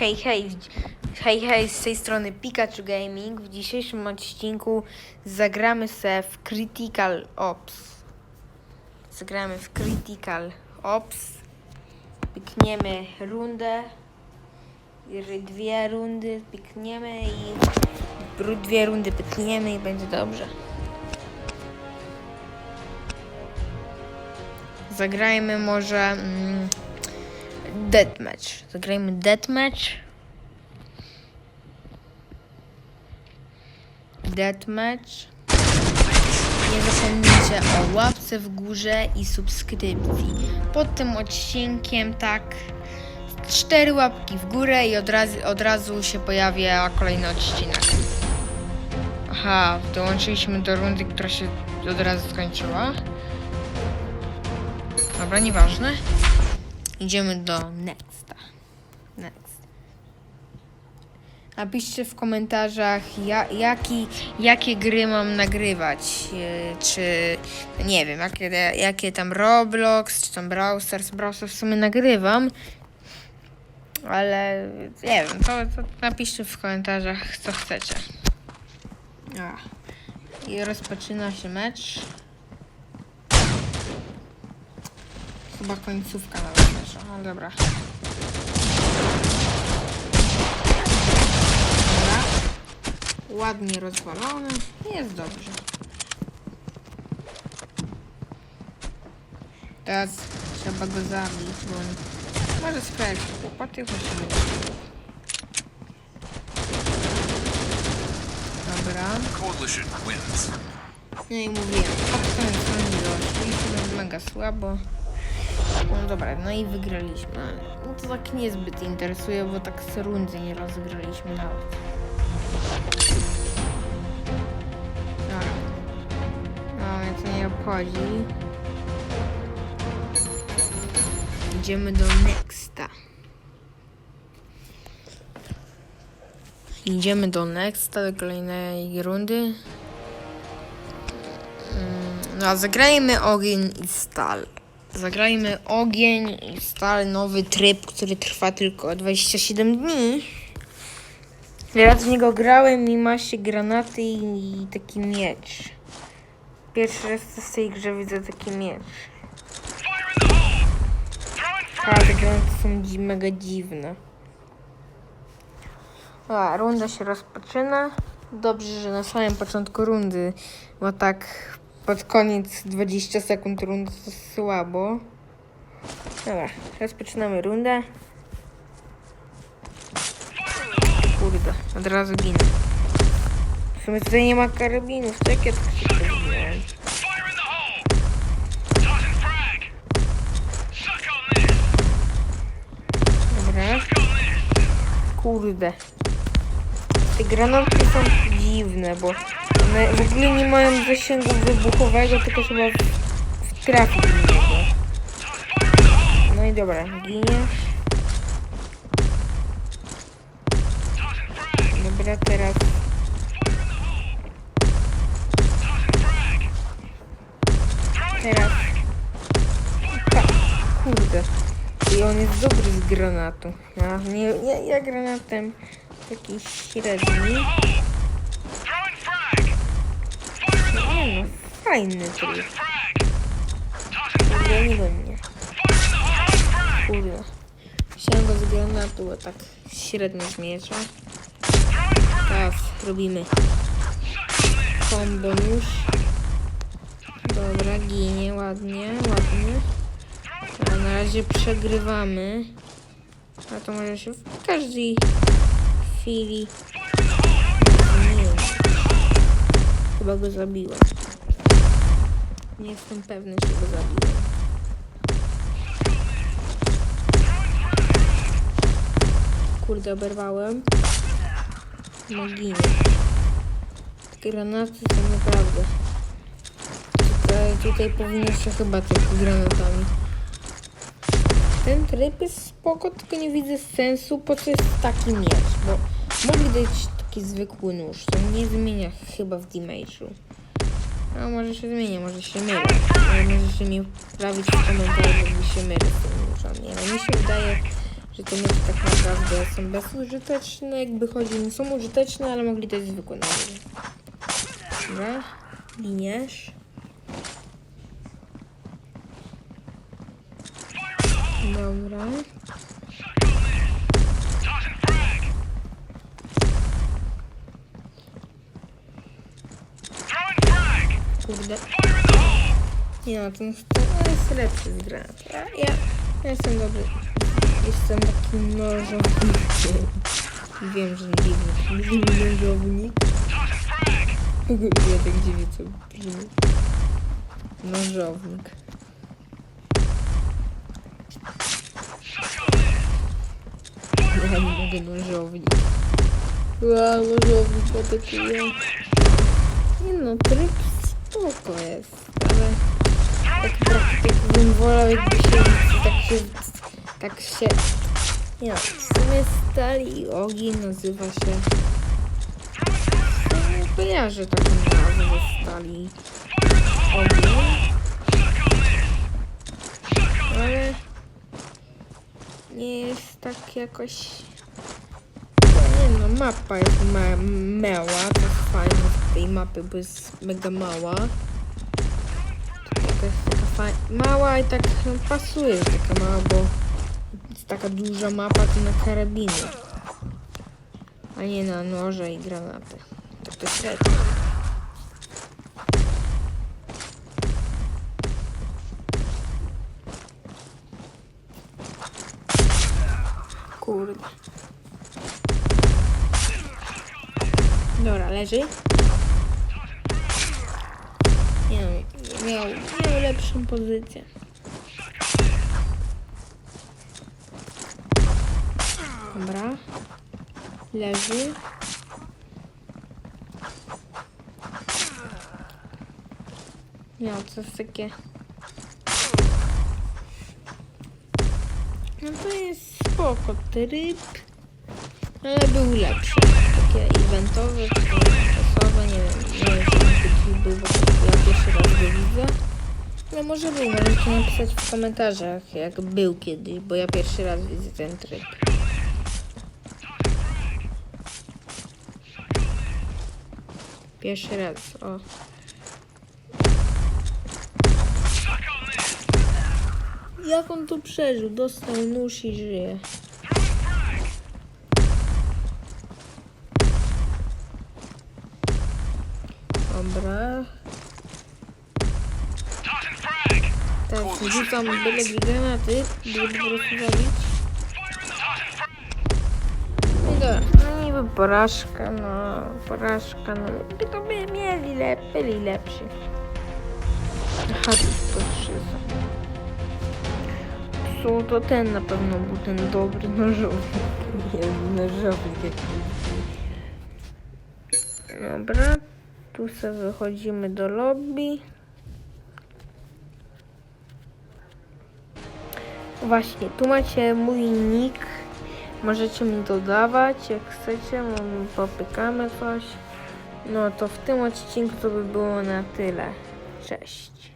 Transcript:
Hej, hej, hej, hej, z tej strony Pikachu Gaming. W dzisiejszym odcinku zagramy se w Critical Ops. Zagramy w Critical Ops. Pykniemy rundę. Dwie rundy pykniemy i dwie rundy pykniemy i będzie dobrze. Zagrajmy może mm, Deathmatch. Zagrajmy Deathmatch. Deathmatch. Nie zapomnijcie o łapce w górze i subskrypcji. Pod tym odcinkiem tak cztery łapki w górę i od razu, od razu się pojawia kolejny odcinek. Aha, dołączyliśmy do rundy, która się od razu skończyła. Dobra, nieważne. Idziemy do Nexta. Next. Napiszcie w komentarzach, ja, jaki, jakie gry mam nagrywać. e, Czy, nie wiem, jakie, jakie tam Roblox, czy tam Brawl Stars. Brawl Stars w sumie nagrywam. Ale nie wiem, to, to napiszcie w komentarzach, co chcecie. A. I rozpoczyna się mecz. Chyba końcówka nawet meczu, ale dobra. Dobra. Ładnie rozwalony. Jest dobrze. Teraz trzeba go zabić, bo on może sprawiać kłopoty, choć nie. Dobra. Coalition wins. No i mówiłem, pod koniec rundy doszliśmy mega słabo. No dobra, no i wygraliśmy. No to tak niezbyt interesuje, bo tak z rundy nie rozegraliśmy nawet. No mnie to nie obchodzi. Idziemy do Nexta. Idziemy do Nexta, do kolejnej rundy. Mm, No, zagrajmy ogień i stal. Zagrajmy ogień i stal, nowy tryb, który trwa tylko 27 dni. Raz w niego grałem i ma się granaty i, taki miecz. Pierwszy raz w tej grze widzę taki miecz. A te granaty są mega dziwne. A, runda się rozpoczyna. Dobrze, że na samym początku rundy, bo tak pod koniec 20 sekund rundy to słabo. Dobra, rozpoczynamy rundę. Kurde, od razu ginę. W sumie tutaj nie ma karabinów, tak ja się zrobiłem. Fire in the hole! Tossing frag! Suck on this! Dobra, kurde. Te granaty są dziwne, bo one w ogóle nie mają zasięgu wybuchowego, tylko trzeba w- w niego. No i dobra, giniesz. Dobra, teraz Teraz. Tak, kurde. I on jest dobry z granatu. Ja, nie, ja, ja granatem taki średni. No, fajny frag! Kurde, nie do mnie. Kurde. Chciałem go granatu, bo tak średnio z miecza. Teraz robimy combo nóż. Dobra, ginie, ładnie, ładnie. A na razie przegrywamy. A to może się w każdej chwili Chyba go zabiłem. Nie jestem pewny, czy go zabiłem. Kurde, oberwałem. No ginie. Granaty są naprawdę. Tutaj, tutaj powinno się chyba tylko granatami. Ten tryb jest spoko, tylko nie widzę sensu, po co jest taki miecz, bo mogli dać taki zwykły nóż, to nie zmienia chyba w damage'u. A może się zmienia, może się mylę. Ale możecie mi poprawić w komentarzu, jakby się mylę z tym nóżem. Nie no, mi się wydaje, że te miecze tak naprawdę są bezużyteczne. Jakby chodzi, nie są użyteczne, ale mogli dać zwykłe nagrody. Dobra, liniarz. Dobra. Ja, ja jestem dobry. Jestem takim nożownikiem. Wiem, że nie dziwny. Dziwny nożownik. Tossing frag. W ogóle ja tak dziwię, co brzmi. Nożownik. Suck on this. Ja nie mogę nożownik. Ła, nożownik atakuje. Nie no, tryb spoko jest, ale tak praktyk bym wolał jakby się tak się tak się nie no, w sumie stali i ogień nazywa się nie kojarzę taką nazwę stali. Ogień. Ale nie jest tak jakoś mapa jest ma mała, to jest fajne tej mapy, bo jest mega mała. Taka jest taka fajna, mała i tak no, pasuje, taka mała, bo jest taka duża mapa to na karabiny. A nie na noże i granaty. Tak to średnio. Kurde. Dobra, leży. Nie miał, miał lepszą pozycję. Dobra. Leży. Miał coś takie. No to jest spoko tryb. Ale był lepszy. Takie eventowe, możecie napisać w komentarzach, jak był kiedyś, bo ja pierwszy raz widzę ten tryb. Pierwszy raz, o. Jak on to przeżył? Dostał nóż i żyje. Dobra. Teraz rzucam byle granaty, żeby po prostu zabić. Frag. No i dobra, no niby porażka, no porażka, no by to by mieli byli lepsi. Aha, jest podszyza. Co to ten na pewno był ten dobry nożownik. Nie, nożownik jakiś. Dobra, tu sobie wychodzimy do lobby. Właśnie, tu macie mój nick. Możecie mi dodawać, jak chcecie, popykamy coś. No to w tym odcinku to by było na tyle. Cześć.